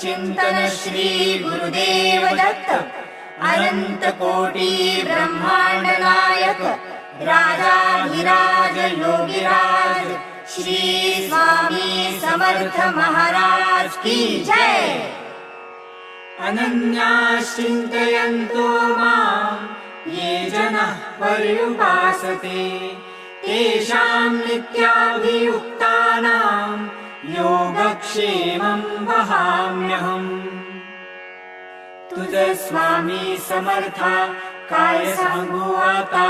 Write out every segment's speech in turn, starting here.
चिन्तन श्रीगुरुदेव दत्त अनन्तकोटि ब्रह्माण्डनायक राजाधिराज योगिराज श्री स्वामी समर्थ महाराज की जय। अनन्या चिन्तयन्तो माम् ये जनः पर्युपासते तेषाम् नित्याभियुक्तानाम् योगक्षेमं वहाम्यहम्। तुझ स्वामी समर्था काय सांगू आता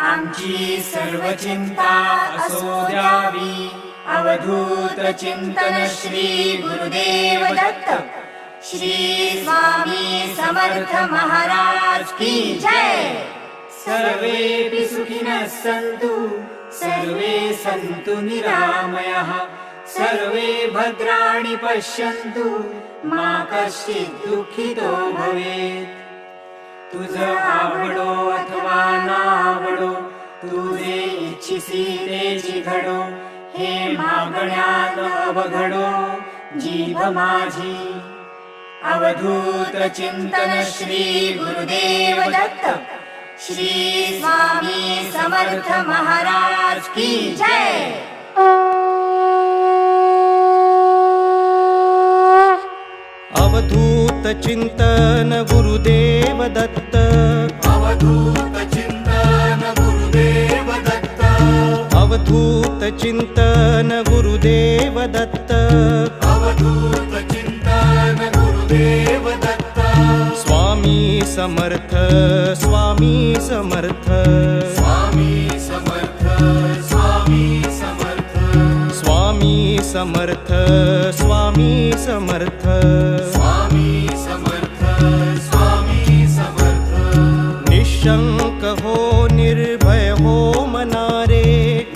आमची सर्व चिंता असो द्यावी। अवधूत चिंतन श्री गुरुदेव दत्त। श्री स्वामी समर्थ महाराज की जय। सर्वेऽपि सुखिनः सन्तु सर्वे सन्तु निरामयः सर्वे भद्राणि पश्यन्तु मा कश्चित् दुःखितो भवेत्। तुझ आवडो अथवा नावडो तू जे इच्छिसी ते घडो हे मागण्या अवघडो जीभ माझी। अवधूत चिंतन श्री गुरुदेव दत्त श्री स्वामी समर्थ महाराज की जय। अवधूत चिंतन गुरुदेव दत्त अवधूत चिंतन गुरुदेव दत्त अवधूत चिंतन गुरुदेव दत्त अवधूत चिंतन गुरुदेव दत्त स्वामी समर्थ स्वामी समर्थ स्वामी समर्थ समर्थ स्वामी समर्थ। स्वामी समर्थ स्वामी समर्थ। निशंक हो निर्भय हो मनारे।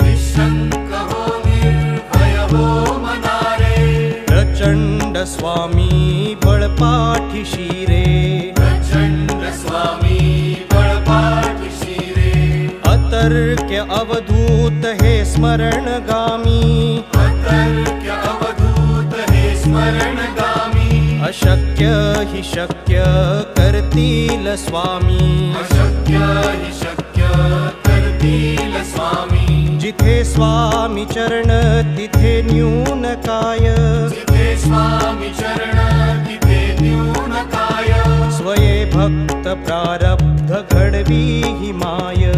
निशंक हो निर्भय हो मनारे। प्रचंड स्वामी बळपाठी शिरे। प्रचंड स्वामी बळपाठ शिरे। अतर्क्य अवधूत हे स्मरणगामी शक्य करतील स्वामी. अशक्य हि शक्य करतील स्वामी. जिथे स्वामी चरण तिथे न्यून काय. जिथे स्वामी चरण तिथे न्यून काय. स्वये भक्त प्रारब्ध घडवी हि माय.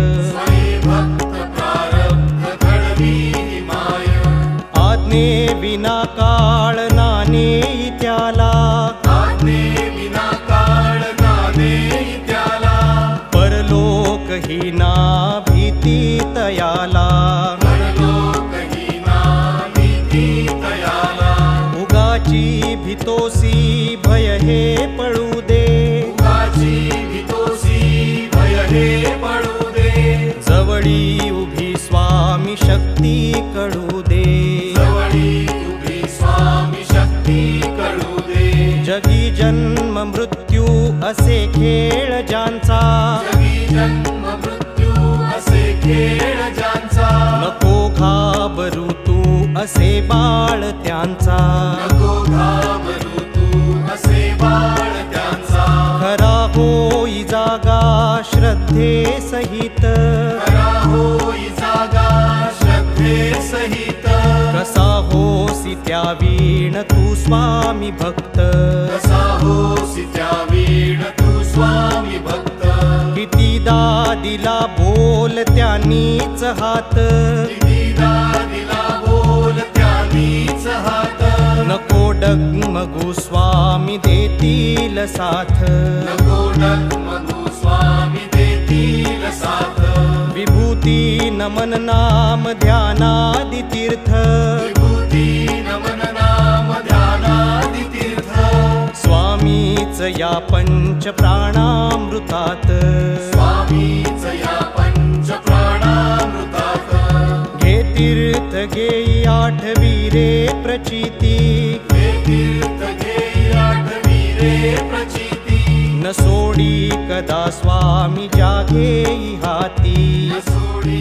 उगाची भितोसी भय हे पळू दे. उगाची भीतोसी भय हे पडू दे. जवळी उभी स्वामी शक्ती कळू दे. जवळी उभी स्वामी शक्ती कळू दे. जगी जन्म मृत्यू असे खेळ ज्यांचा. जगी जन्म मृत्यू असे खेळ ज्यांचा. नको घाबरू असे बाळ त्यांचा. खरा होई जागा श्रद्धे सहित. होई जागा श्रद्धे सहित. कसा होसी त्या वीण तू स्वामी भक्त. कसा होसी त्या वीण तू स्वामी भक्त. कितीदा दिला बोल त्यांनीच हात. नमन नाम ध्यानादि तीर्थ नमन नाम ध्यानादि तीर्थ स्वामीच या पंच प्राणामृतात स्वामीच या पंच प्राणामृतात घे तीर्थ घेई आठवी रे प्रचिती। तीर्थ घे आठवी रे प्रचिती। न सोडी कदा स्वामी जाघेई हाती। सोडी